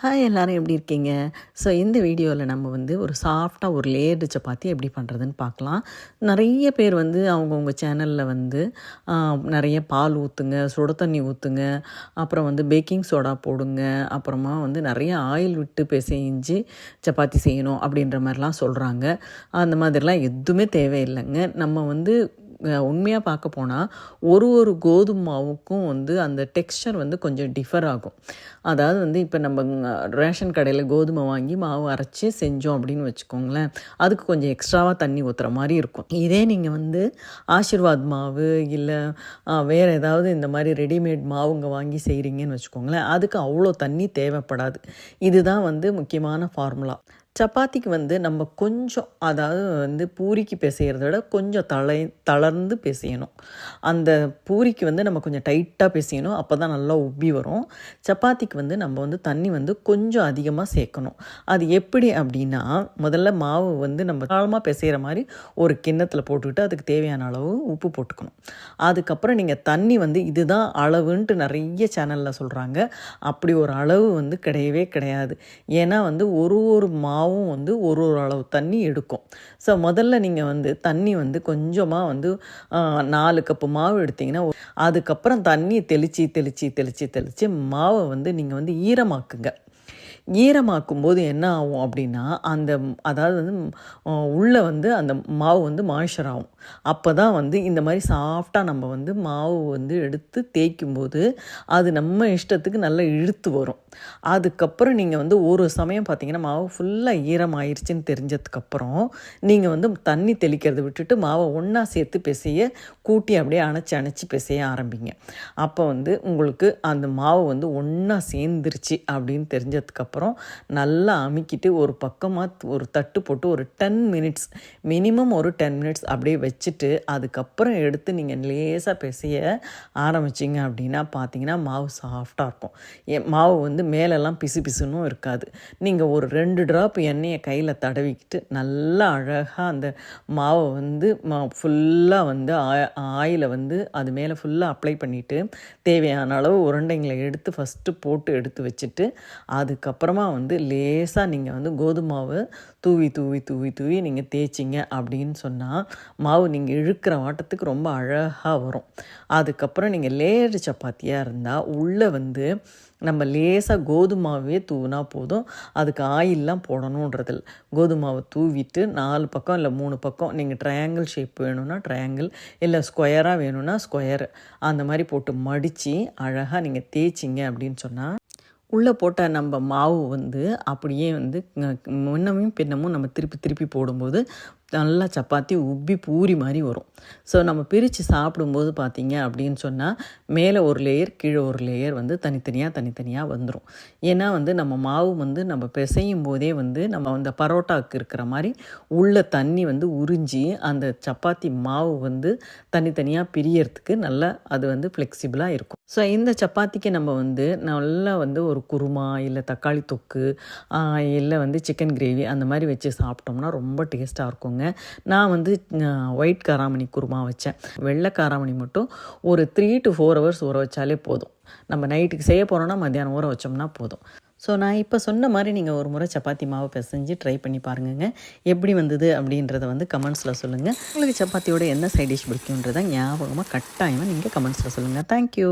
Hi எல்லோரும் எப்படி இருக்கீங்க? ஸோ இந்த வீடியோவில் நம்ம வந்து ஒரு சாஃப்டாக ஒரு லேயர்டு சப்பாத்தி எப்படி பண்ணுறதுன்னு பார்க்கலாம். நிறைய பேர் வந்து அவங்கவுங்க சேனலில் வந்து நிறைய பால் ஊற்றுங்க சுட தண்ணி ஊற்றுங்க அப்புறம் வந்து பேக்கிங் சோடா போடுங்க அப்புறமா வந்து நிறைய ஆயில் விட்டு பிசைஞ்சு சப்பாத்தி செய்யணும் அப்படின்ற மாதிரிலாம் சொல்கிறாங்க அந்த மாதிரிலாம் எதுவுமே தேவையில்லைங்க. நம்ம வந்து உண்மையாக பார்க்க போனால் ஒரு ஒரு கோதுமை மாவுக்கும் வந்து அந்த டெக்ஸ்சர் வந்து கொஞ்சம் டிஃபர் ஆகும். அதாவது வந்து இப்போ நம்ம ரேஷன் கடையில் கோதுமை வாங்கி மாவு அரைச்சி செஞ்சோம் அப்படின்னு வச்சுக்கோங்களேன். அதுக்கு கொஞ்சம் எக்ஸ்ட்ராவாக தண்ணி ஊற்றுற மாதிரி இருக்கும். இதே நீங்கள் வந்து ஆஷிர்வாத் மாவு இல்லை வேறு ஏதாவது இந்த மாதிரி ரெடிமேட் மாவுங்க வாங்கி செய்கிறீங்கன்னு வச்சுக்கோங்களேன். அதுக்கு அவ்வளோ தண்ணி தேவைப்படாது. இதுதான் வந்து முக்கியமான ஃபார்முலா சப்பாத்திக்கு வந்து நம்ம கொஞ்சம் அதாவது வந்து பூரிக்கு பிசைகிறத விட கொஞ்சம் தலை தளர்ந்து பிசையணும். அந்த பூரிக்கு வந்து நம்ம கொஞ்சம் டைட்டாக பிசையணும் அப்போ தான் நல்லா உப்பி வரும். சப்பாத்திக்கு வந்து நம்ம வந்து தண்ணி வந்து கொஞ்சம் அதிகமாக சேர்க்கணும். அது எப்படி அப்படின்னா முதல்ல மாவு வந்து நம்ம காலமாக பிசைகிற மாதிரி ஒரு கிண்ணத்தில் போட்டுக்கிட்டு அதுக்கு தேவையான அளவு உப்பு போட்டுக்கணும். அதுக்கப்புறம் நீங்கள் தண்ணி வந்து இதுதான் அளவுன்ட்டு நிறைய சேனலில் சொல்கிறாங்க அப்படி ஒரு அளவு வந்து கிடையவே கிடையாது. ஏன்னா வந்து ஒரு ஒரு மாவு மாவும் வந்து ஒரு ஒரு அளவு தண்ணி எடுக்கும். ஸோ முதல்ல நீங்கள் வந்து தண்ணி வந்து கொஞ்சமாக வந்து நாலு கப்பு மாவு எடுத்தீங்கன்னா அதுக்கப்புறம் தண்ணியை தெளித்து தெளித்து தெளித்து தெளித்து மாவை வந்து நீங்கள் வந்து ஈரமாக்குங்க. ஈரமாக்கும் போது என்ன ஆகும் அப்படின்னா அந்த அதாவது வந்து உள்ளே வந்து அந்த மாவு வந்து மாய்ச்சர் ஆகும். அப்போ தான் வந்து இந்த மாதிரி சாஃப்டாக நம்ம வந்து மாவு வந்து எடுத்து தேய்க்கும் போது அது நம்ம இஷ்டத்துக்கு நல்லா இழுத்து வரும். அதுக்கப்புறம் நீங்கள் வந்து ஒரு சமயம் பார்த்தீங்கன்னா மாவு ஃபுல்லாக ஈரமாயிருச்சுன்னு தெரிஞ்சதுக்கப்புறம் நீங்கள் வந்து தண்ணி தெளிக்கிறத விட்டுட்டு மாவை ஒன்றா சேர்த்து பிசைய கூட்டி அப்படியே அணைச்சி அணைச்சி பிசைய ஆரம்பிங்க. அப்போ வந்து உங்களுக்கு அந்த மாவு வந்து ஒன்றா சேர்ந்துருச்சு அப்படின்னு தெரிஞ்சதுக்கப்புறம் நல்லா அமுக்கிட்டு ஒரு பக்கமாக ஒரு தட்டு போட்டு ஒரு டென் மினிட்ஸ் மினிமம் ஒரு டென் மினிட்ஸ் அப்படியே வச்சு வச்சுட்டு அதுக்கப்புறம் எடுத்து நீங்கள் லேசாக பிசைய ஆரம்பிச்சிங்க அப்படின்னா பார்த்தீங்கன்னா மாவு சாஃப்டாக இருக்கும். ஏ மாவு வந்து மேலெல்லாம் பிசு பிசுன்னும் இருக்காது. நீங்கள் ஒரு ரெண்டு ட்ராப் எண்ணெயை கையில் தடவிக்கிட்டு நல்லா அழகாக அந்த மாவை வந்து மா ஃபுல்லாக வந்து ஆயிலை வந்து அது மேலே ஃபுல்லாக அப்ளை பண்ணிவிட்டு தேவையான அளவு உருண்டைங்களை எடுத்து ஃபஸ்ட்டு போட்டு எடுத்து வச்சுட்டு அதுக்கப்புறமா வந்து லேசாக நீங்கள் வந்து கோதுமாவை தூவி தூவி தூவி தூவி நீங்கள் தேய்ச்சிங்க அப்படின்னு சொன்னால் மாவு நீங்கள் இழுக்கிற வாட்டத்துக்கு ரொம்ப அழகாக வரும். அதுக்கப்புறம் நீங்கள் லேயர்டு சப்பாத்தியாக இருந்தால் உள்ளே வந்து நம்ம லேசாக கோதுமாவே தூவினா போதும். அதுக்கு ஆயில்லாம் போடணுன்றது கோதுமாவை தூவிட்டு நாலு பக்கம் இல்லை மூணு பக்கம் நீங்கள் ட்ரையாங்கிள் ஷேப் வேணும்னா ட்ரையாங்கிள் இல்லை ஸ்கொயராக வேணும்னா ஸ்கொயர் அந்த மாதிரி போட்டு மடித்து அழகாக நீங்கள் தேய்ச்சிங்க அப்படின்னு சொன்னால் உள்ளே போட்ட நம்ம மாவு வந்து அப்படியே வந்து முன்னமும் பின்னமும் நம்ம திருப்பி திருப்பி போடும்போது நல்லா சப்பாத்தி உப்பி பூரி மாதிரி வரும். ஸோ நம்ம பிரித்து சாப்பிடும்போது பார்த்தீங்க அப்படின்னு சொன்னால் மேலே ஒரு லேயர் கீழே ஒரு லேயர் வந்து தனித்தனியாக தனித்தனியாக வந்துடும் ஏன்னா வந்து நம்ம மாவு வந்து நம்ம பிசையும் போதே வந்து நம்ம அந்த பரோட்டாவுக்கு இருக்கிற மாதிரி உள்ள தண்ணி வந்து உறிஞ்சி அந்த சப்பாத்தி மாவு வந்து தனித்தனியாக பிரியறதுக்கு நல்லா அது வந்து ஃப்ளெக்சிபிளாக இருக்கும். ஸோ இந்த சப்பாத்திக்கு நம்ம வந்து நல்லா வந்து ஒரு குருமா இல்லை தக்காளி தொக்கு இல்லை வந்து சிக்கன் கிரேவி அந்த மாதிரி வச்சு சாப்பிட்டோம்னா ரொம்ப டேஸ்ட்டாக இருக்கும் இருக்குங்க நான் வந்து ஒயிட் காராமணி குருமா வச்சேன். வெள்ளை காராமணி மட்டும் ஒரு த்ரீ டு ஃபோர் ஹவர்ஸ் ஊற வச்சாலே போதும். நம்ம நைட்டுக்கு செய்ய போகிறோன்னா மத்தியானம் ஊற வச்சோம்னா போதும். ஸோ நான் இப்போ சொன்ன மாதிரி நீங்கள் ஒரு முறை சப்பாத்தி மாவு பிசைஞ்சு ட்ரை பண்ணி பாருங்கங்க. எப்படி வந்தது அப்படின்றத வந்து கமெண்ட்ஸில் சொல்லுங்கள் உங்களுக்கு சப்பாத்தியோட என்ன சைட் டிஷ் பிடிக்குன்றதை ஞாபகமாக கட்டாயமாக நீங்கள் கமெண்ட்ஸில் சொல்லுங்கள் தேங்க்யூ